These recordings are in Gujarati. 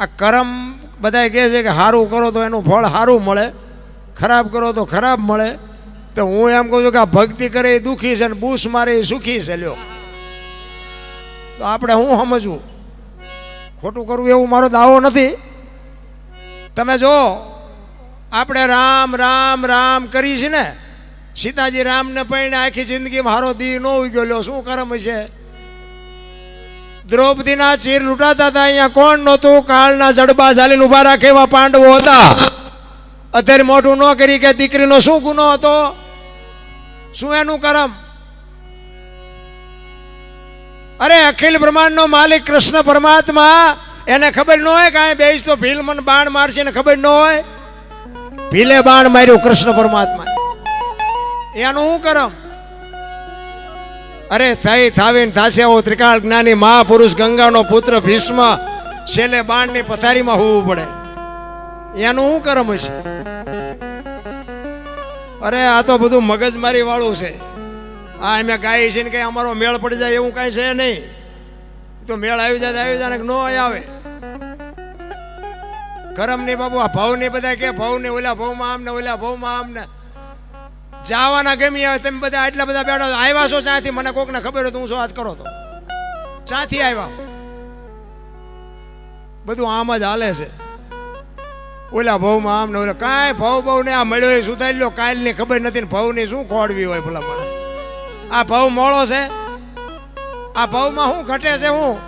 આ કરમ બધા કહે છે કે સારું કરો તો એનું ફળ સારું મળે, ખરાબ કરો તો ખરાબ મળે. તો હું એમ કહું છું કે આ ભક્તિ કરે એ દુઃખી છે ને બૂસ મારે એ સુખી છે, લ્યો. તો આપણે હું સમજવું? ખોટું કરવું એવું મારો દાવો નથી. તમે જો, આપણે રામ રામ રામ કરી છે ને, સીતાજી રામને પૈણે આખી જિંદગીમાં હારો દી ન ઉગ્યો, લ્યો. શું કરમ છે દ્રૌપદીના ચીર લૂંટાતા હતા. અહીંયા કોણ નહોતું? કાળના જડબા ઝાલીને ઊભા રાખે એવા પાંડવો હતા. અત્યારે મોટું ન કરી કે દીકરીનો શું ગુનો હતો? શું એનું કરમ? અરે, અખિલ બ્રહ્માંડનો માલિક કૃષ્ણ પરમાત્મા, એને ખબર ન હોય કાંઈ બેસ તો ભીલ મને બાણ મારશે એને ખબર ન હોય? ભીલે બાણ માર્યું કૃષ્ણ પરમાત્મા એનું શું કરમ? અરે થઈ થાવીને આવો ત્રિકાળ જ્ઞાની મહાપુરુષ ગંગાનો પુત્ર ભીષ્મ. છેલ્લે બાણની પથારીમાં હોવું પડે. એનું શું કરમ હશે? અરે, આ તો બધું મગજમારી વાળું છે. આ અમે ગાય છે ને કંઈ અમારો મેળ પડી જાય એવું કાંઈ છે નહીં. તો મેળ આવી જાય આવી જાય ન આવે. કરમ નહીં બાબુ આ ભાવ નહીં બધા કે ભાવ ને ઓલા ભાવમાં આમ ને ઓલા ભાવમાં આમ ને. જવાના ગમી આવે તમે બધા એટલા બધા બેઠા આવ્યા છો ચાથી? મને કોકને ખબર હોય તો હું શું વાત કરો તો? ચાથી આવ્યા બધું આમ જ હાલે છે. ઓલા ભાવમાં આમ ને ઓલા. કાંઈ ભાવ ભાવ ને આ મળ્યો એ સુધારી લો. કાલની ખબર નથી ને ભાવની શું ખોડવી હોય ભલા મને આ ભાવ મોળો છે. આ ભાવમાં શું ઘટે છે હું?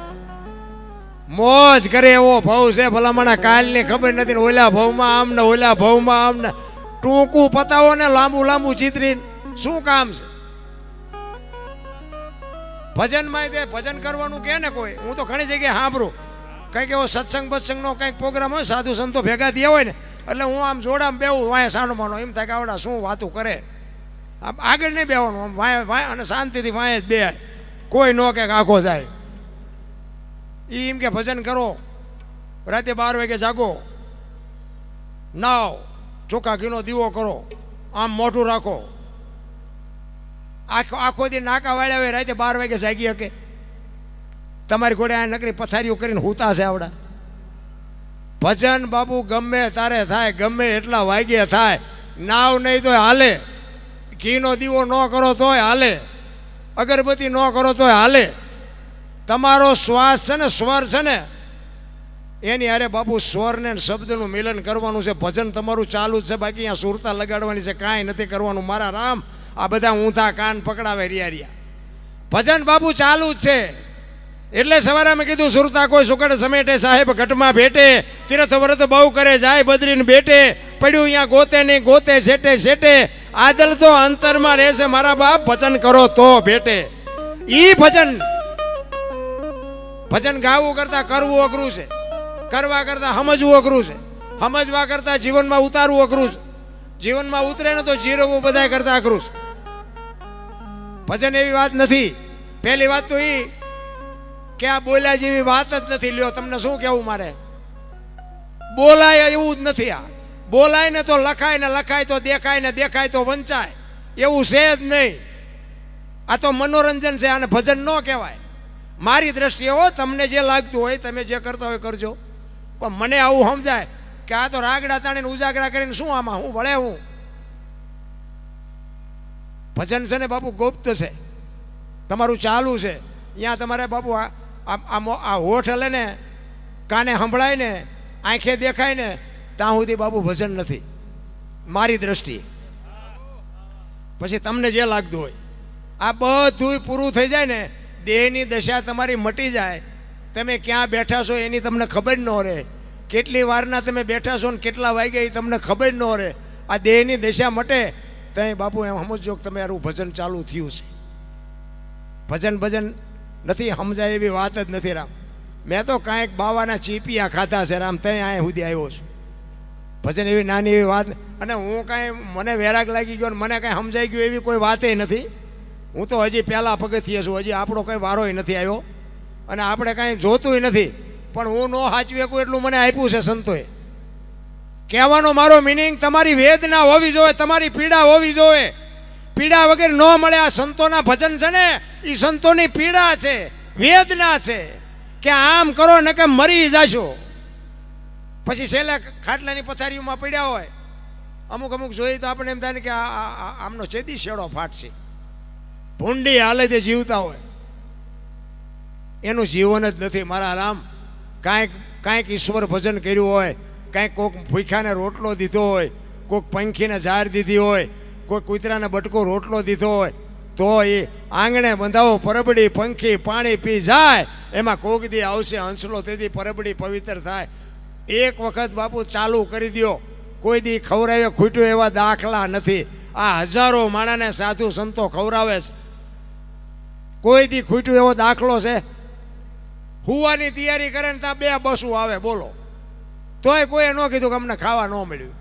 મોજ કરે એવો ભાવ છે ભલા ભલામણા કાલની ખબર નથી ને ઓલા ભાવમાં આમ ને ઓલા ભાવમાં આમ ને. ટૂંકું પતાવો ને લાંબુ લાંબુ ચિતરીને. શું કામ છે? ભજનમાં તે ભજન કરવાનું કે ને કોઈ? હું તો ઘણી જગ્યાએ સાંભળું. કંઈક એવો સત્સંગ બત્સંગનો કંઈક પ્રોગ્રામ હોય, સાધુ સંતો ભેગા થયા હોય ને, એટલે હું આમ જોડામ બેવું વાંય સાનો માનો એમ થાય કે આવડા શું વાતું કરે? આમ આગળ નહીં બેવાનું આમ વાય વાય અને શાંતિથી વાંય જ બે કોઈ ન કે આખો જાય. એ એમ કે ભજન કરો. રાતે બાર વાગે જાગો. નાવ ચોખ્ખા ઘીનો દીવો કરો, આમ મોઢું રાખો. આખો આખો દી નાકા વાળ્યા હોય રાતે બાર વાગે જાગી શકે તમારી ઘોડે આ નકરી પથારીઓ કરીને હુતા છે આવડા. ભજન બાબુ ગમે તારે થાય, ગમે એટલા વાગ્યે થાય. નાવ નહીં તોય હાલે. ઘીનો દીવો ન કરો તોય હાલે. અગરબત્તી ન કરો તોય હાલે. તમારો શ્વાસ છે ને, સ્વર છે ને એની અરે બાપુ સ્વરને ને શબ્દનું મિલન કરવાનું છે. ભજન તમારું ચાલુ જ છે. બાકી અહીંયા સુરતા લગાડવાની છે. કાંઈ નથી કરવાનું. મારા રામ, આ બધા ઊંધા કાન પકડાવે રિયા રિયા ભજન બાપુ ચાલુ જ છે. એટલે સવારે અમે કીધું, સુરતા કોઈ સુકડ સમેટે, સાહેબ ઘટમાં ભેટે તીર્થ વ્રત બહુ કરે, જાય બદરીને બેટે પડ્યું અહીંયા ગોતે નહીં, ગોતે, છેટે છેટે. આદલ તો અંતરમાં રહેશે મારા બાપ, ભજન કરો તો ભેટે. ઈ ભજન ભજન ગાવું કરતા કરવું અઘરું છે. કરવા કરતા સમજવું અઘરું છે. સમજવા કરતા જીવનમાં ઉતારવું અઘરું છે. જીવનમાં ઉતરે ને તો જીરવવું બધા કરતા અઘરું છે. ભજન એવી વાત નથી. પહેલી વાત તો એ કે આ બોલ્યા જેવી વાત જ નથી. લ્યો, તમને શું કેવું મારે? બોલાય એવું જ નથી આ. બોલાય ને તો લખાય ને લખાય તો દેખાય ને દેખાય તો વંચાય. એવું છે જ નહીં. આ તો મનોરંજન છે, આને ભજન ન કહેવાય. મારી દ્રષ્ટિએ હો, તમને જે લાગતું હોય, તમે જે કરતા હોય કરજો. પણ મને આવું સમજાય કે આ તો રાગડા તાણીને ઉજાગરા કરીને શું આમાં હું વળે હું? ભજન છે ને બાપુ ગુપ્ત છે. તમારું ચાલુ છે. ત્યાં તમારે બાપુ આ આ- હોઠ હલે ને, કાને સંભળાય ને, આંખે દેખાય ને, ત્યાં સુધી બાપુ ભજન નથી. મારી દ્રષ્ટિએ. પછી તમને જે લાગતું હોય. આ બધું પૂરું થઈ જાય ને, દેહની દશા તમારી મટી જાય. તમે ક્યાં બેઠા છો એની તમને ખબર ન રહે. કેટલી વારના તમે બેઠા છો ને કેટલા વાગ્યા એ તમને ખબર ન રહે. આ દેહની દશા મટે ત્યાં બાપુ એમ સમજો કે તમે આરું ભજન ચાલુ થયું છે. ભજન ભજન નથી સમજાય એવી વાત જ નથી રામ. મેં તો કાંઈક બાવાના ચીપિયા ખાધા છે રામ, ત્યાં અહીંયા સુધી આવ્યો છું. ભજન એવી નાની એવી વાત અને હું કાંઈ, મને વેરાગ લાગી ગયો મને કાંઈ સમજાઈ ગયું એવી કોઈ વાતે નથી. હું તો હજી પહેલાં પગથિયે છું, હજી આપણો કંઈ વારોય નથી આવ્યો. અને આપણે કાંઈ જોતુંય નથી. પણ હું ન સાચવી શકું એટલું મને આપ્યું છે સંતોએ. કહેવાનો મારો મિનિંગ તમારી વેદના હોવી જોઈએ, તમારી પીડા હોવી જોઈએ. પીડા વગર ન મળે આ સંતોના ભજન છે ને એ સંતોની પીડા છે, વેદના છે. કે આમ કરો ને કે મરી જશો. પછી છેલ્લે ખાટલાની પથારીઓમાં પડ્યા હોય. અમુક અમુક જોઈએ તો આપણે એમ થાય ને કે આ- આમનો છેદી શેડો ફાટશે. ભૂંડી હાલતે જીવતા હોય. એનું જીવન જ નથી, મારા રામ. કાંઈક કાંઈક ઈશ્વર ભજન કર્યું હોય, કાંઈક કોઈક ભૂખ્યાને રોટલો દીધો હોય કોઈક પંખીને ઝાડ દીધી હોય કોઈ કૂતરાને બટકો રોટલો દીધો હોય, તો એ આંગણે બંધાવો, પરબડી, પંખી, પાણી પી જાય, એમાં કોક દી આવશે હંસલો તેથી પરબડી પવિત્ર થાય. એક વખત બાપુ ચાલુ કરી દ્યો. કોઈ દી ખવડાવે ખૂટ્યો એવા દાખલા નથી. આ હજારો માણાને સાધુ સંતો ખવડાવે છે. કોઈ દી ખૂટ્યો એવો દાખલો છે હુવાની તૈયારી કરે ને ત્યાં બે બસું આવે, બોલો. તોય કોઈએ ન કીધું કે અમને ખાવા ન મળ્યું.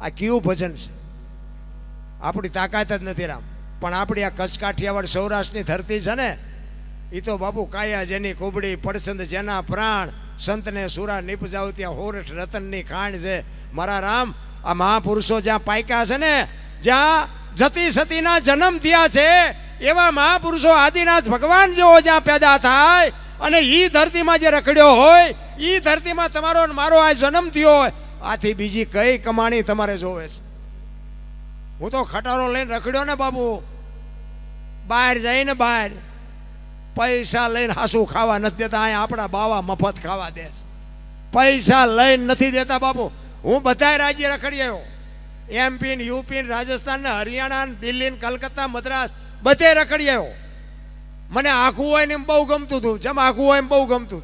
આ કેવું ભજન છે? આપણી તાકાત જ નથી રામ. પણ આપણી આ કચ્છ કાઠિયાવાડ સૌરાષ્ટ્રની ધરતી છે ને એ તો બાપુ કાયા જેની કુબડી પડસંદ જેના પ્રાણ, સંતને સુરા નિપજાવ ત્યાં હોરઠ રતનની ખાણ છે. મારા રામ, આ મહાપુરુષો જ્યાં પાયકા છે ને, જ્યાં જતી સતીના જન્મ થયા છે, એવા મહાપુરુષો આદિનાથ ભગવાન જેવો જ્યાં પેદા થાય અને એ ધરતીમાં જે રખડ્યો હોય એ ધરતીમાં તમારો મારો આ જન્મ થયો હોય, આથી બીજી કઈ કમાણી તમારે જોવે છે. હું તો ખટારો લઈને રખડ્યો ને બાબુ. બહાર જઈને બહાર. પૈસા લઈને હાસું ખાવા નથી દેતા, અહીંયા આપણા બાવા મફત ખાવા દે પૈસા લઈને નથી દેતા બાપુ હું બધા રાજ્ય રખડી આવ્યો એમપી ને યુપી ને રાજસ્થાન ને હરિયાણા ને દિલ્હી ને કલકત્તા, મદ્રાસ, બધે રખડી આવ્યો મને આખું હોય ને એમ બહુ ગમતું હતું. જેમ આખું હોય એમ બહુ ગમતું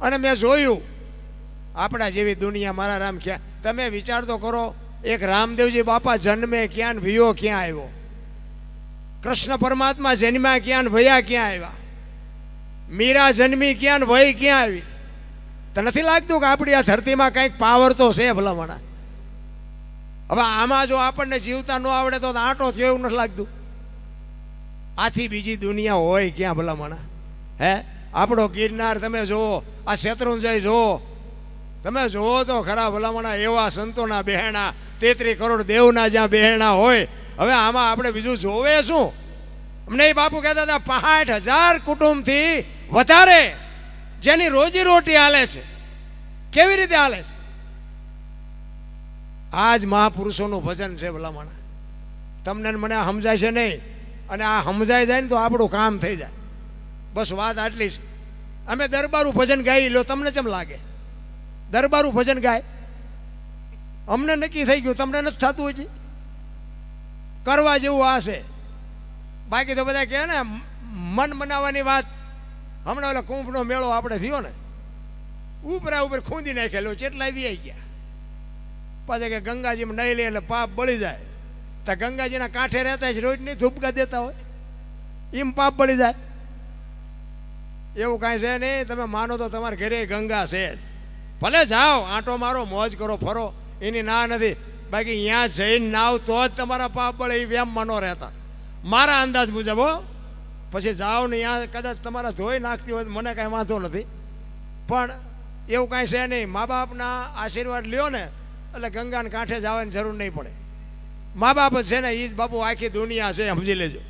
અને મેં જોયું, આપણા જેવી દુનિયા મારા રામ ક્યાં? તમે વિચાર તો કરો, એક રામદેવજી બાપા જન્મે ક્યાં વિયો ક્યાં આવ્યો? કૃષ્ણ પરમાત્મા જન્મ્યા ક્યાં ભયા ક્યાં આવ્યા? મીરા જન્મી ક્યાં વય ક્યાં આવી? તો નથી લાગતું કે આપણી આ ધરતીમાં કંઈક પાવર તો છે ભલામણા? હવે આમાં જો આપણને જીવતા ન આવડે તો આંટો થયો એવું નથી લાગતું. આથી બીજી દુનિયા હોય ક્યાં ભલામણા? હે? આપણો ગિરનાર તમે જુઓ, આ શેત્રુંજય જુઓ. તમે જુઓ તો ખરા ભલામણા એવા સંતોના બહેણા, તેત્રી કરોડ દેવના જ્યાં બહેણા હોય. હવે આમાં આપણે બીજું જોવે શું? અમને બાપુ કહેતા હતા પાંઠ હજાર કુટુંબથી વધારે જેની રોજી રોટી હાલે છે. કેવી રીતે હાલે છે? આ જ મહાપુરુષોનું ભજન છે ભલામણા. તમને મને સમજાય છે નહીં? અને આ સમજાઈ જાય ને તો આપણું કામ થઈ જાય. બસ વાત આટલી છે. અમે દરબારું ભજન ગાઈ, લો, તમને કેમ લાગે? દરબારું ભજન ગાય. અમને નક્કી થઈ ગયું, તમને નથી થતું હજી? કરવા જેવું આ છે. બાકી તો બધા કહે ને, મન મનાવવાની વાત. હમણાં ઓલા કુંભનો મેળો આપણે થયો ને, ઉપરા ઉપર ખૂંદી નાખેલો ચેટલા આવી ગયા. પાછા કે ગંગાજીમાં નહીં લે એટલે પાપ બળી જાય. તો ગંગાજીના કાંઠે રહેતા છે રોજ નહીં ધૂપકા દેતા હોય. એમ પાપ પડી જાય. એવું કાંઈ છે નહીં, તમે માનો તો તમારા ઘરે ગંગા છે ભલે જાઓ, આંટો મારો, મોજ કરો, ફરો, એની ના નથી. બાકી અહીંયા જઈને નાવ તો જ તમારા પાપ બળે એ વ્યામમાં ન રહેતા. મારા અંદાજ મુજબ, હો. પછી જાઓ ને ત્યાં કદાચ તમારા ધોઈ નાખતી હોય મને કાંઈ વાંધો નથી. પણ એવું કાંઈ છે નહીં, મા બાપના આશીર્વાદ લ્યો ને, એટલે ગંગાને કાંઠે જવાની જરૂર નહીં પડે. મા બાપ છે ને એ જ બાપુ આખી દુનિયા છે, સમજી લેજો.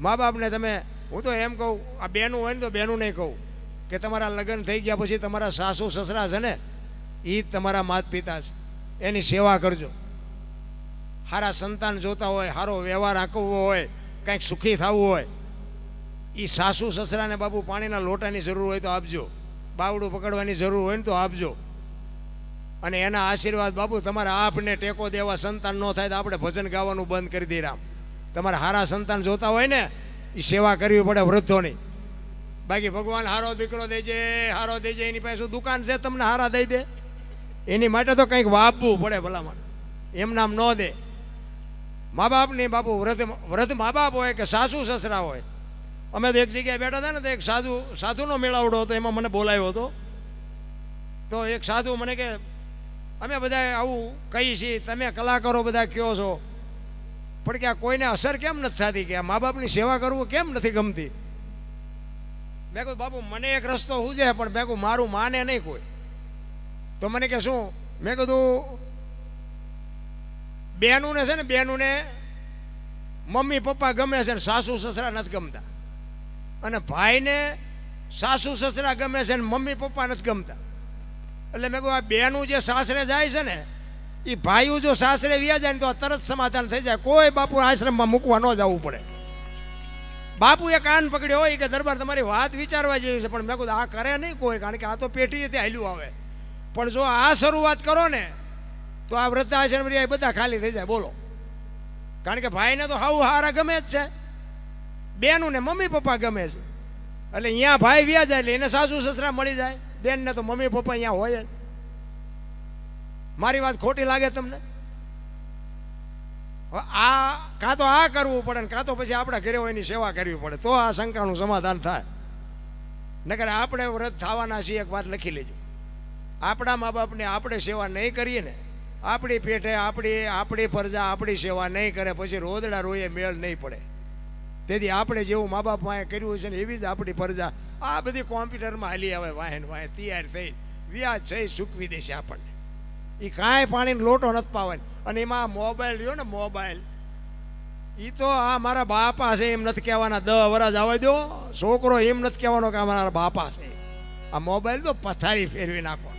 મા બાપને તમે, હું તો એમ કહું, આ બેનું હોય ને તો બેનું નહીં કહું. કે તમારા લગ્ન થઈ ગયા પછી તમારા સાસુ સસરા છે ને એ જ તમારા માત પિતા છે. એની સેવા કરજો. સારા સંતાન જોતા હોય સારો વ્યવહાર આંકવવો હોય, કંઈક સુખી થવું હોય એ સાસુ સસરાને બાપુ પાણીના લોટાની જરૂર હોય તો આપજો. બાવડું પકડવાની જરૂર હોય ને તો આપજો. અને એના આશીર્વાદ બાપુ, તમારા આપને ટેકો દેવા સંતાન ન થાય તો આપણે ભજન ગાવાનું બંધ કરી દઈએ રામ. તમારે હારા સંતાન જોતા હોય ને એ સેવા કરવી પડે વૃદ્ધોની. બાકી ભગવાન હારો દીકરો દેજે હારો દેજે એની પાસે દુકાન છે, તમને હારા દઈ દે. એની માટે તો કંઈક વાપવું પડે ભલામણ. એમ નામ ન દે. મા બાપની બાપુ, વૃદ્ધ વૃદ્ધ મા બાપ હોય કે સાસુ સસરા હોય. અમે તો એક જગ્યાએ બેઠા હતા ને, તો એક સાધુ, સાધુનો મેળાવડો હતો, એમાં મને બોલાવ્યો હતો. તો એક સાધુ મને કે અમે બધા આવું કહીએ છીએ, તમે કલાકારો બધા કયો છો. પણ કે આ કોઈને અસર કેમ નથી થતી કે મા બાપની સેવા કરવું કેમ નથી ગમતી? મેં કહ્યું, બાપુ, મને એક રસ્તો હું છે પણ મેં કહું મારું માને નહીં કોઈ. તો મને કે, શું? મેં કીધું, બેનુંને છે ને, બેનુંને મમ્મી, પપ્પા ગમે છે ને, સાસુ, સસરા નથી ગમતા. અને ભાઈને સાસુ, સસરા ગમે છે ને, મમ્મી, પપ્પા નથી ગમતા. એટલે મેં કહું આ બેનું જે સાસરે જાય છે ને એ ભાઈઓ જો સાસરે વ્યા જાય ને તો તરત સમાધાન થઈ જાય. કોઈ બાપુ આશ્રમમાં મૂકવા ન જવું પડે. બાપુએ કાન પકડ્યો હોય કે, દરબાર, તમારી વાત વિચારવા જેવી છે. પણ મેં કહું આ કરે નહીં કોઈ, કારણ કે આ તો પેટી તે હાલ્યું આવે. પણ જો આ શરૂઆત કરો ને, તો આ વૃદ્ધાશ્રમ રહ્યા એ બધા ખાલી થઈ જાય. બોલો. કારણ કે ભાઈને તો હાવ હારા ગમે જ છે. બેનું ને મમ્મી પપ્પા ગમે છે. એટલે અહીંયા ભાઈ વ્યા જાય એટલે એને સાસુ સસરા મળી જાય. બેનને તો મમ્મી પપ્પા અહીંયા હોય મારી વાત ખોટી લાગે તમને? આ કાં તો આ કરવું પડે ને કાં તો પછી આપણા ઘરે હોય એની સેવા કરવી પડે. તો આ શંકાનું સમાધાન થાય. નકર આપણે વ્રત થવાના છીએ, એક વાત લખી લેજો. આપણા મા બાપને આપણે સેવા નહીં કરીએ ને, આપણી પેટે આપણી આપણી પ્રજા આપણી સેવા નહીં કરે, પછી રોદડા રોયે મેળ નહીં પડે. તેથી આપણે જેવું મા બાપ વાંહે કર્યું છે ને એવી જ આપણી પ્રજા આ બધી કોમ્પ્યુટરમાં હાલી આવે વાહેન વાહે, તૈયાર થઈ વ્યાજ છે સૂકવી દેશે આપણને. એ કાંઈ પાણીનો લોટો નથી પાવાની. અને એમાં મોબાઈલ રહ્યો ને મોબાઈલ એ તો આ મારા બાપા છે એમ નથી કહેવાના. દહ વરસ આવવા દો છોકરો એમ નથી કહેવાનો કે મારા બાપા છે. આ મોબાઈલ તો પથારી ફેરવી નાખો.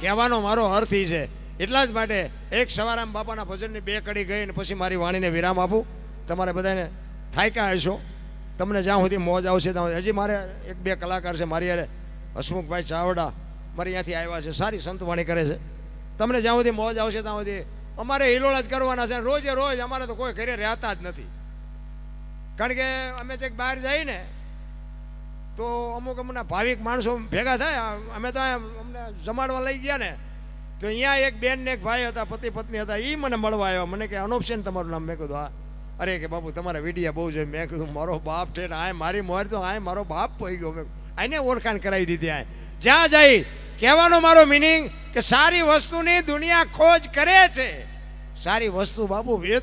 કહેવાનો મારો અર્થ એ છે. એટલા જ માટે એક સવારામ બાપાના ભજનની બે કડી ગઈ ને પછી મારી વાણીને વિરામ આપું. તમારે બધાને થાક્યા હશો? તમને જ્યાં સુધી મોજ આવશે ત્યાં. હજી મારે એક બે કલાકાર છે મારી યારે હસમુખભાઈ ચાવડા મારી અહીંયાથી આવ્યા છે. સારી સંતવાણી કરે છે. તમને જ્યાં સુધી મોજ આવશે ત્યાં સુધી. અમારે હિલોળા જ કરવાના છે. રોજે રોજ અમારે તો કોઈ ઘરે રહેતા જ નથી. કારણ કે અમે જે બહાર જઈએ ને તો અમુક અમુકના ભાવિક માણસો ભેગા થાય. અમે તો અમને જમાડવા લઈ ગયા ને, તો અહીંયા એક બેન ને એક ભાઈ હતા, પતિ પત્ની હતા. એ મને મળવા આવ્યા. મને કે અનોપ છે ને તમારું નામ મેં કીધું. હા. અરે કે બાપુ, તમારા વિડીયા બહુ છે મેં કીધું, મારો બાપ છે આ મારી મોર તો આ મારો બાપ પડી ગયો. મેં આને ઓળખાણ કરાવી દીધી આ જ્યાં જઈ કહેવાનો મારો મિનિંગ કે સારી વસ્તુની દુનિયા ખોજ કરે છે. સારી વસ્તુ બાપુ વેચ